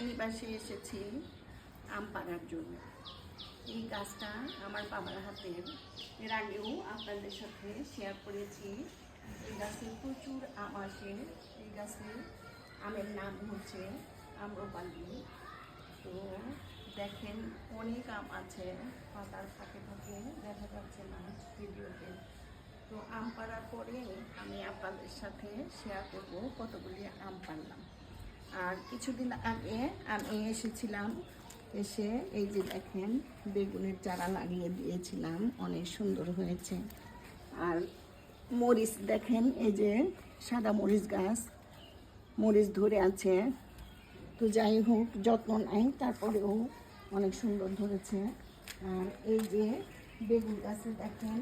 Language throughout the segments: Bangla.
নিবাসে এসেছি আম পাড়ার জন্য। এই গাছটা আমার বাবার হাতের এর আগেও আপনাদের সাথে শেয়ার করেছি। এই গাছে প্রচুর আম আসে। এই গাছে আমের নাম হচ্ছে আম্রপালি। তো দেখেন অনেক আম আছে। পাতার ফাঁকে ফাঁকে দেখা যাচ্ছে না ভিডিওতে। তো আম পাড়ার পরে আমি আপনাদের সাথে শেয়ার করব কতগুলি আম পারলাম কিছুদিন আগে আমি এসেছিলাম, এসে এই যে দেখেন, বেগুনের চারা লাগিয়ে দিয়েছিলাম, অনেক সুন্দর হয়েছে। আর মরিচ দেখেন, এই যে সাদা মরিচ গাছ, মরিচ ধরে আছে। তো যাই হোক, যত্ন নেয় তারপরেও অনেক সুন্দর ধরেছে। আর এই যে বেগুন গাছে দেখেন,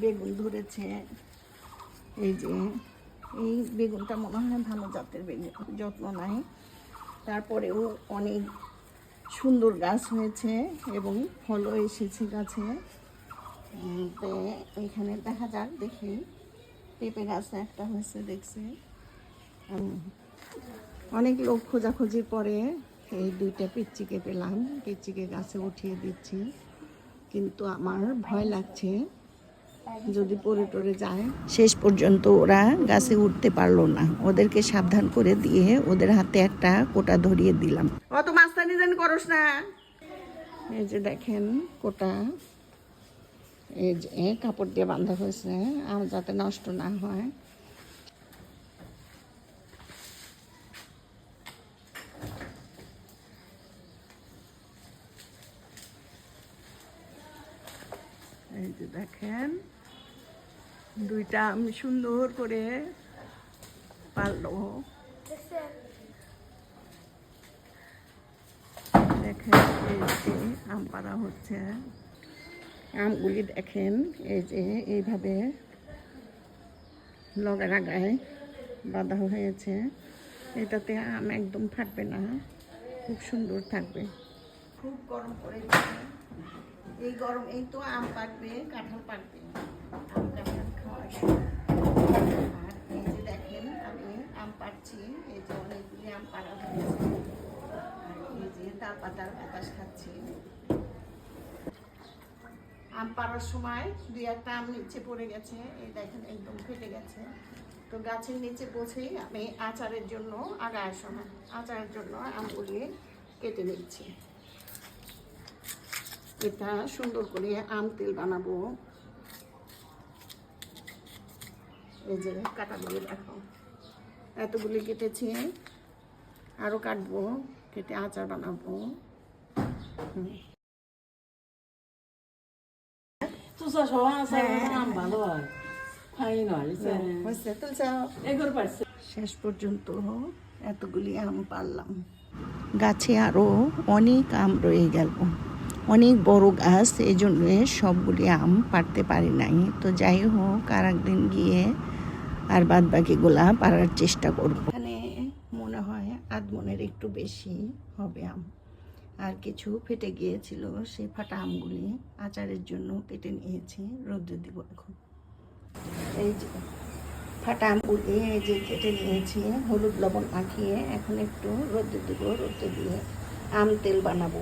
বেগুন ধরেছে। এই যে এই বেগুনটা মনে হয় ভালো জাতের বেগুন, যত্ন নাই। তারপরেও অনেক সুন্দর গাছ হয়েছে এবং ফলও এসেছে গাছে। তো এখানে দেখা যাক দেখি, পেঁপে গাছ একটা হয়েছে দেখছি। অনেক লোক খোঁজাখুঁজির পরে এই দুইটা পিচ্চিকে পেলাম, পিচ্চিকে গাছে উঠিয়ে দিচ্ছি। কিন্তু আমার ভয় লাগছে যদি পরে টরে যায়। শেষ পর্যন্ত ওরা গাছে উঠতে পারল না। ওদেরকে সাবধান করে দিয়ে ওদের হাতে একটা কোটা ধরিয়ে দিলাম। অত মাস্তানি জানি করস না। এই যে দেখেন কোটা। এই যে কাপড় দিয়ে বাঁধা হয়েছে আম যাতে নষ্ট না হয়। এই যে দেখেন দুইটা আমি সুন্দর করে পারল দেখেন, এই যে আম পাড়া হচ্ছে। আমগুলি দেখেন, এই যে এইভাবে লগা লাগায় বাঁধা হয়েছে। এটাতে আম একদম ফাটবে না, খুব সুন্দর থাকবে। খুব গরম পড়েছে। এই গরম, এই তো আম পাকবে কাঁঠাল পাকবে আম কাঁঠাল খাওয়া যায়। আর এই যে দেখেন, আমি আম পাচ্ছি এই যে আম পাড়া হয়েছে আর এই যে তার পাতার বাতাস খাচ্ছি। আম পাড়ার সময় দুই একটা আম নিচে পড়ে গেছে। এই দেখেন, একদম ফেটে গেছে। তো গাছের নিচে পৌঁছেই আমি আচারের জন্য আগার সময়, আচারের জন্য আমগুলি কেটে নিচ্ছি। এটা সুন্দর করে আম তেল বানাবো। এই যে কাটাগুলি দেখো। এতগুলি কেটেছি। আরও কাটবো কেটে আচার বানাবো। হয় হয়। পারছে। শেষ পর্যন্ত এতগুলি আম পারলাম। গাছে আরও অনেক আম রয়ে গেল। অনেক বড় গাছ এই জন্য সবগুলি আম পারতে পারি নাই। তো যাই হোক আর একদিন গিয়ে আর বাদ বাকিগুলা পারার চেষ্টা করব। এখানে মনে হয় আধ মনের একটু বেশি হবে আম। আর কিছু ফেটে গিয়েছিল সেই ফাটা আমগুলি আচারের জন্য কেটে নিয়েছি রোদ্রে দিব এখন। এই যে ফাটা আমগুলি এই যে কেটে নিয়েছি, হলুদ লবণ মাখিয়ে এখন একটু রোদে দিব রোদে দিয়ে আম তেল বানাবো।